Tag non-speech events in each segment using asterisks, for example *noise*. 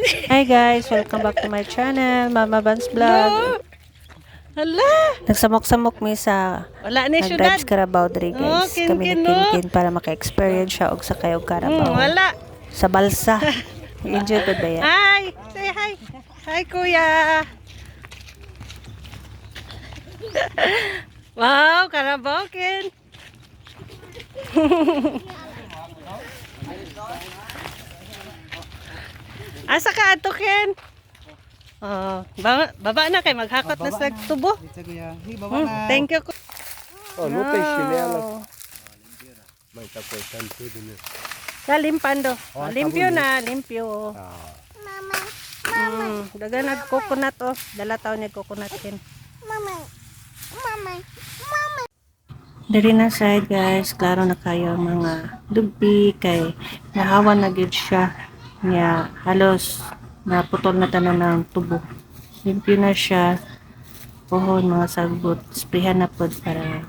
Hi guys, welcome back to my channel, Mama Vans Vlog. Hala! Nagsamok-samok mi sa Wala ni syudad. nag-drives Carabao diri Oh, guys. kin- Kami kin, ni no? Kinkin para maka-experience siya og sa kayog Hmm, Carabao. wala. Sa balsa. *laughs* Enjoy ko ba yan? Hi! Say hi! Hi, kuya! *laughs* wow! Carabao, *laughs* Asa ka ato, Ken? Oh, baba, baba na kay maghakot na sa tubo. Hmm, thank you. ku- Oh, não tem chinelo. Tá cortando tudo, né? Sa limpando. Oh, limpyo tá na, limpyo. Ah, Mm, daga nag coconut oh. Dala taon ni coconut kin. Diri na side guys, klaro na kayo mga lubi kay nahawan na gid siya niya halos naputol na tanan ng tubo. Limpyo na siya. Puhon mga sagbot, sprayhan na pod para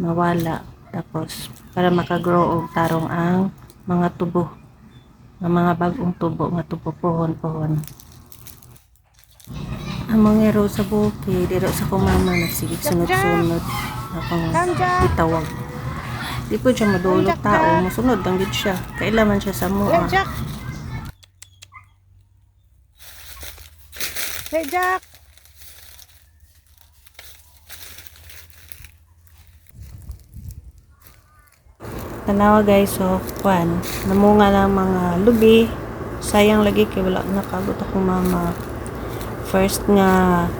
mawala. Tapos para makagrow og tarong ang mga tubo. Ang mga bagong tubo nga tubo puhon-puhon. Ang mga hero sa bukid, dito sa kumama nagsigig sunod-sunod. Akong itawag. Di po siya madulog tao, musunod lang gid siya. Kailaman siya sa mua. Hey, Jack! Tanawa guys, so, kwan, namunga lang mga lubi. Sayang lagi kay wala nakabot akong mama. First nga,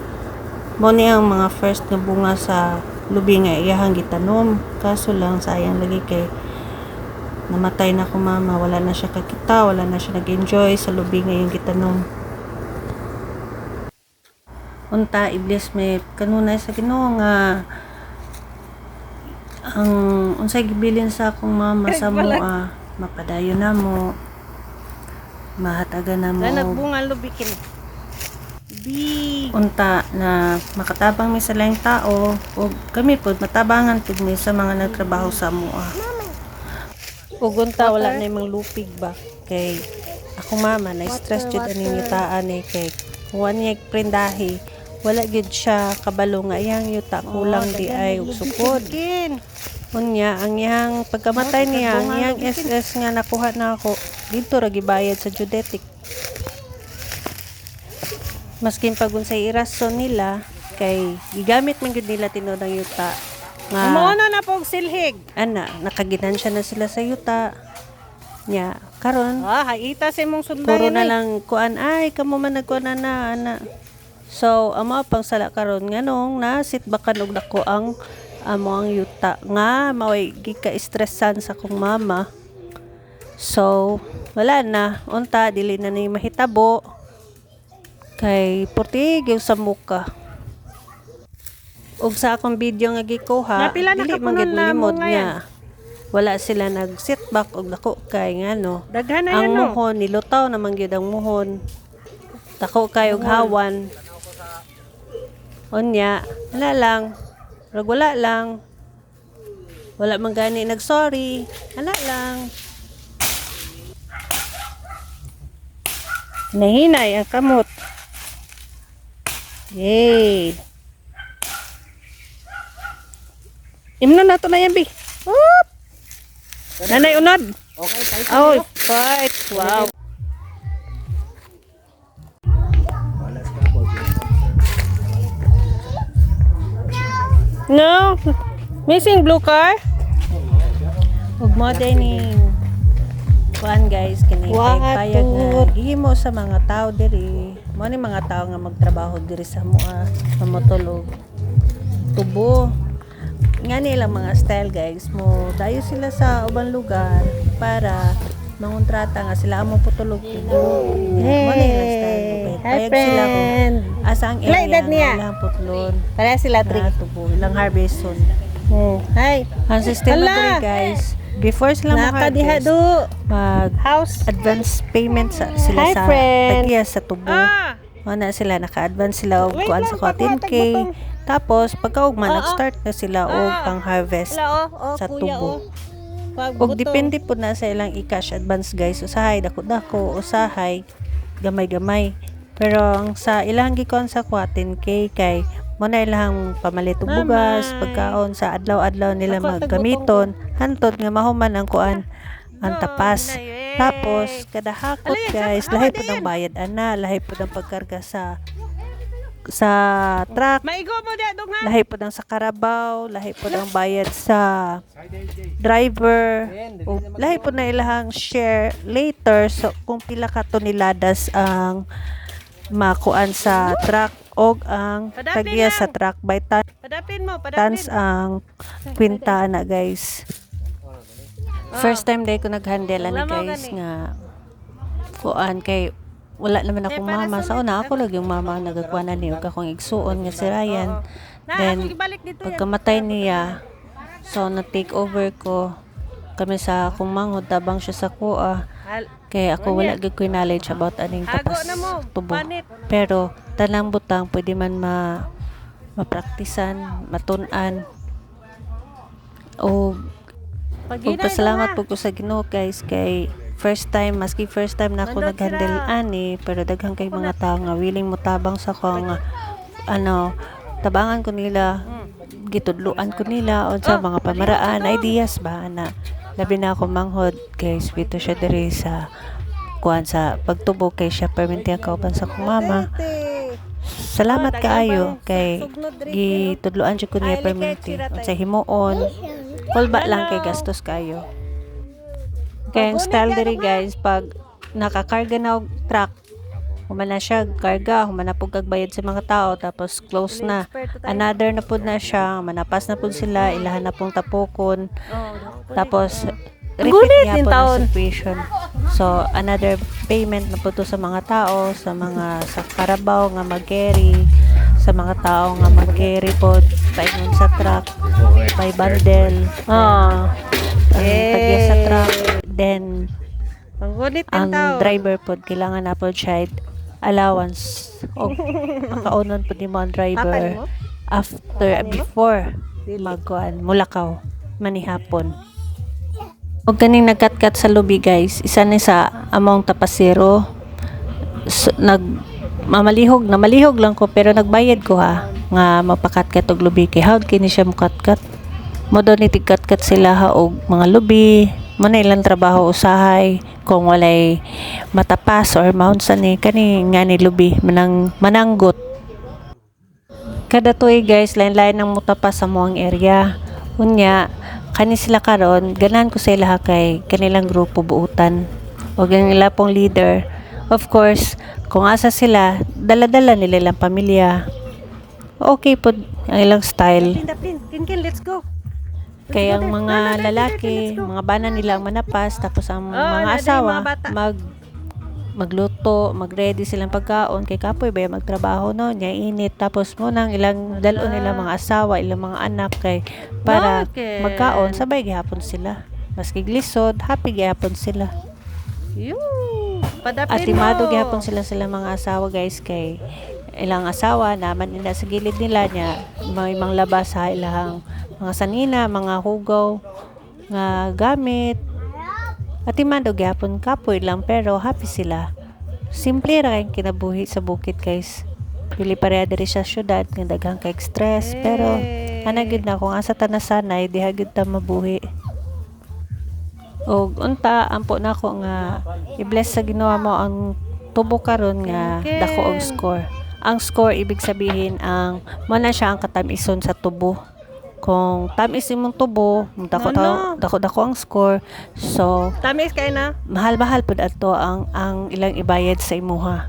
mo ang mga first nga bunga sa lubi nga iyahang gitanom. Kaso lang, sayang lagi kay namatay na akong mama. Wala na siya kakita, wala na siya nag-enjoy sa lubi nga yung gitanom. Unta, iblis may kanunay sa ginoo nga ang unsay gibilin sa akong mama sa mua mapadayon na mo mahatagan na mo Na nagbunga lubikin. Big! unta na makatabang mi sa laing tao o kami pod matabangan pud mi sa mga nagtrabaho sa mua ug unta wala na imong lupig ba? Kay akong mama na stress jud ani yutaan eh kay huwan niya prendahi wala gid siya kabalo nga iyang yuta kulang di ay sukod! Unya, ang iyang pagkamatay niya, ang iyang SS nga nakuha na ako, dito ra gibayad sa Judetic. Maskin pag unsay irason nila, kay gigamit man gyud nila tinuod ang yuta. Nga, Umuuna na po og silhig. ana, nakaginansya na sila sa yuta. Nya, karon Ah, haita sa imong sundayan. puro na lang kuan ay kamo man nagkuan na na ana. So, amo pang sala karon nganong na sitbakan og dako ang amo ang yuta nga maway gika-stressan sa kong mama. So, wala na. Unta dili na ni mahitabo. Kay puti gyud sa muka. Ug sa akong video nga gikuha, Napila na dili man gid na ngayon? niya. Wala sila nag-sit back og dako kay ngano. Daghan na Ang yan, no? muhon, nilutaw naman gyud ang muhon. Tako kayo hawan. Unya, wala lang. Rag wala lang. Wala man gani nag-sorry. Wala lang. Nahinay ang kamot. Yay! Imno na to na yan, Bi. Whoop! Nanay, unod! Okay, fight. Oh, fight! Wow! No. Missing blue car. Ug mo dining kuan guys kini What? payag nga gihimo sa mga tao diri. Mo ni mga tao nga magtrabaho diri sa mua, mamotulog. Tubo. Nga nilang mga style guys mo dayo sila sa ubang lugar para mangontrata nga sila amo putulog tubo. Guys. Hi, friend. asa ang area nga ilang putlon Pareha sila, Tri. tubo ilang harveston Hmm. Hi. ang sistema diri guys before sila mo Nakadiha harvest do. mag House. advance payment sa sila Hi, sa tagiya sa tubo Ah! Wala sila naka-advance sila og kuan sa pagwatag 14k. butong. Tapos pagkaugma ah. nag-start na sila og Ah. pang-harvest. Oh. Oh, sa tubo. Og depende po na sa ilang i-cash advance guys. Usahay dako dako, usahay gamay-gamay. Pero ang sa ilang gikon sa kwa 10k kay mo na ilang pamalit og bugas, pagkaon sa adlaw-adlaw nila maggamiton, hantod nga mahuman ang kuan ang tapas. Tapos kada hakot guys, lahi po ng bayad ana, lahi po ng pagkarga sa sa truck, Maigo mo diya dong ha. lahi po ng sa karabaw, lahi po ng bayad sa driver, o lahi po na ilahang share later so kung pila ka toneladas ang makuan sa truck o ang tagya sa truck by ton- Padapin mo, padapin. tons ang kwinta na guys. First time day ko nag-handle ani Wala mo guys nga kuan kay wala naman akong para mama sa una ako lang yung mama ang nagakuan na niyo akong igsuon nga si Ryan. Na, Then. Pagkamatay niya, so na-take over ko kami sa kumangod tabang siya sa kuha. Kaya ako wala gid ko knowledge about aning na mo, tubo. Pero tanang butang pwede man ma mapraktisan, matunan. O Pagpasalamat na. po ko sa Ginoo guys kay first time maski first time na ako nag-handle ani pero daghang kay mga tao nga willing mo tabang sa ko nga ano tabangan ko nila gitudluan ko nila o sa Oh, mga pamaraan ideas ba na labi na ako manghod guys bito siya diri sa kuan sa pagtubo kay siya perminti ang kauban sa kong mama. Salamat kaayo kay gitudluan jud ko niya perminti sa himuon. Kulba lang kay gastos kayo. Kaya ang style diri guys, pag nakakarga na og truck, humana siya karga, humana po kagbayad sa mga tao, tapos close na. Another na po na siya, manapas na po sila, ilahan na pong tapokon, tapos repeat din po ang situation. So, another payment na po to sa mga tao, sa mga sa karabaw nga mag-carry, sa mga tao nga mag-carry po, paingon sa truck, by bundle. Ah, ang tagya sa truck. Then, din ang driver po, kailangan na po siya allowance. O, makaunon po di mo? ang driver after, before magkuan, mulakaw, manihapon. O ganing nagkatkat sa lobby guys, isa ni sa among tapasero, so, nag mamalihog, namalihog lang ko pero nagbayad ko ha nga mapakatkat og lubi kay hawd kini siya mukatkat. Mo do ni tigkatkat sila ha og mga lubi, mo na ilang trabaho usahay kung walay matapas or maunsa ni kani nga ni lubi manang mananggot. Kada tuig guys lain-lain ang mutapa sa moang area. Unya kani sila karon ganan ko sa ilaha kay kanilang grupo buutan. O ganila pong leader of course kung asa sila dala-dala nila lang pamilya. Okay po ang ilang style. Pin, pin, kin, kin, let's go. Kaya ang mga lalaki, mga bana nila ang manapas, tapos ang Oh, mga asawa, mag magluto, magready silang pagkaon kay kapoy ba magtrabaho no, nya init tapos mo nang ilang dalo nila mga asawa, ilang mga anak kay para Okay. magkaon sabay gihapon sila. Maski glisod, happy gihapon sila. Padapin Atimado mo. gihapon sila sila mga asawa guys kay ilang asawa naman nila sa gilid nila niya may mga labas sa ilang mga sanina, mga hugaw nga gamit. Atimado gihapon kapoy lang pero happy sila. Simple ra kay kinabuhi sa bukid guys. Pili pareha diri sa syudad nga daghang kay stress pero ana gid na kung asa ta nasanay diha gid ta mabuhi. Og unta ampo na ko nga i-bless sa ginawa mo ang tubo karon nga dako og score. Ang score ibig sabihin ang mana siya ang katamison sa tubo. Kung tamis imong tubo, dako No, no. dako dako ang score. So Tamis kayo na. mahal-mahal pud ato ang ang ilang ibayad sa imuha.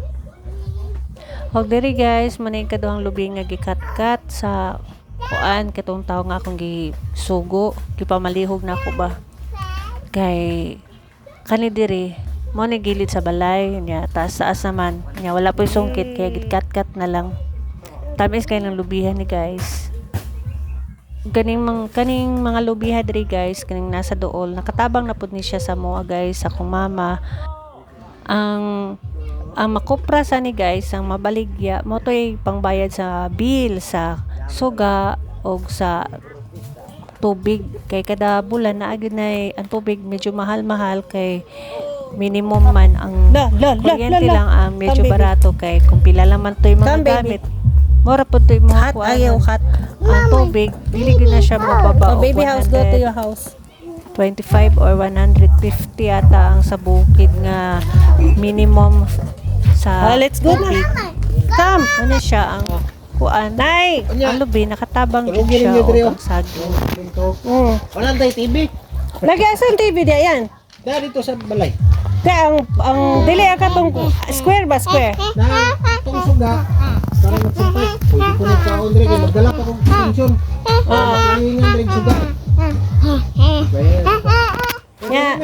Og diri guys, manay kaduhang lubi nga gikat-kat sa kuan katong tawo nga akong gisugo, gipamalihog na ako ba. Kay kani diri mo ni gilid sa balay nya taas taas naman. Nya wala po sungkit kaya gitkat-kat na lang. Tamis kay ng lubihan ni guys. Ganing mang kaning mga lubiha diri guys kaning nasa dool nakatabang na pud ni siya sa moa guys sa akong mama. Ang ang makupra sa ni guys ang mabaligya mo to'y pangbayad sa bill sa suga og sa tubig. Kay kada bulan na agad na ang tubig medyo mahal-mahal kay minimum man ang La, la, la, kuryente la, la. lang ang medyo Come, barato kay kung pila naman to yung mga Come, gamit. Mura po to yung mga Hot ayaw kuwanan. hot. Ang tubig, dili gyud na siya mababa. Oh, baby house, go to 100. your house. 25 or 150 ata ang sa bukid nga minimum sa Oh, let's go na. tubig. Come. Ano siya ang kuan? Nay. Ang lubi nakatabang din Tulungin siya o oh. ang saging. Mm. Wala tayo TV. Nag-asan TV di yan? Dari dito sa balay. Kaya ang, ang dili ka tong square ba square? Na itong suga. Para magsumpay. Pwede ko nagkaon dre kay magdala pa kong pensyon. Oo. Kalingan dre suga. Well, Yeah.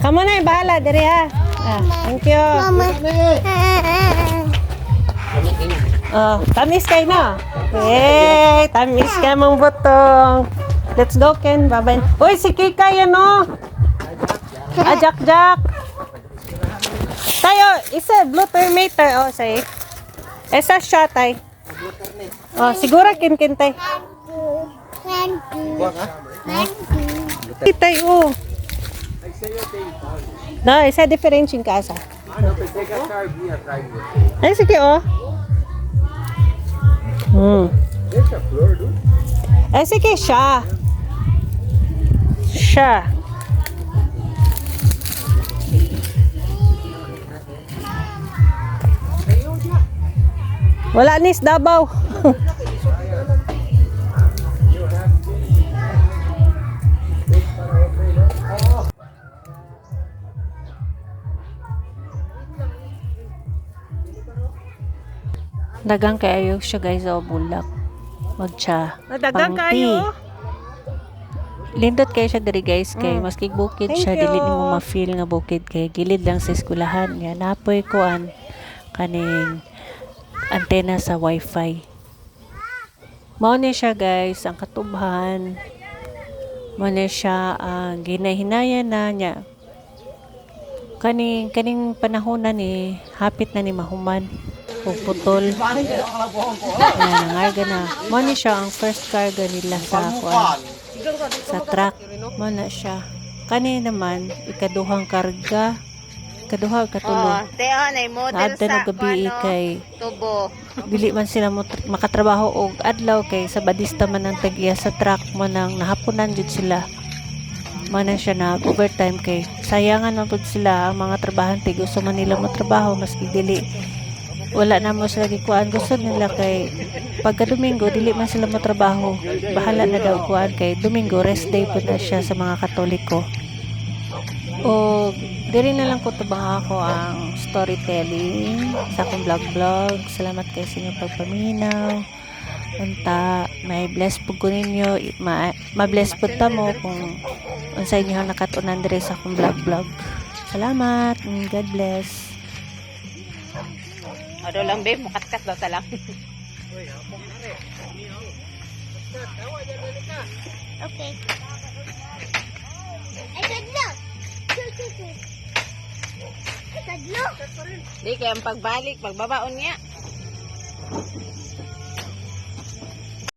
Kamu na bahala diri ha. Ah, thank you. Oh, tamis kayo na. Eh, tamis ka mong butong. Let's go, Ken. Babay. Uy, si Kika yan, no? Ah, Jack, Jack. Tayo, isa, blue thermometer. Oh, say. Esa siya, tay. Oh, siguro, kin, kin, tay. Tay, oh. No, isa differentiating ka asa. Ay, sige, oh. Hmm. Ay, sige, siya. Siya. Wala nis Davao. Dagang kayo siya guys o bulak. Magcha. Nadagang kayo. Lindot kayo siya diri guys kay maski bukid Thank siya dili nimo ma-feel nga bukid kay gilid lang sa eskwelahan ya napoy kuan kaning antena sa wifi. Mao siya guys ang katubhan. Mao siya ang ginahinaya na niya. Kaning kaning panahon na ni hapit na ni mahuman ug putol. Yan, nangarga na. Mo siya ang first carga nila sa kuan sa truck. Mo siya. Kani naman ikaduhang karga, ikaduha katulog. Teo, na model Naadta na sa gabi ano, kay tubo. *laughs* dili man sila mo makatrabaho og adlaw kay sa badista man ang tagiya sa truck mo nang nahapunan jud sila. Mana siya na overtime kay sayangan man pud sila ang mga trabahante gusto man nila mo trabaho maski dili wala na mo sila gikuan gusto nila kay pagka Domingo dili man sila mo trabaho bahala na daw kuan kay Domingo rest day po na siya sa mga Katoliko o diri na lang ko tabang ako ang storytelling sa akong vlog vlog salamat kay sa inyong pagpaminaw unta may bless po ko ninyo i- ma, ma-bless po ta mo kung unsa inyo nakatunan diri sa akong vlog vlog salamat and God bless Ano lang, babe, mukatkat daw ta lang. Okay. Ay, sadlok! *laughs* Sadlok! Di kaya ang pagbalik, pagbabaon niya.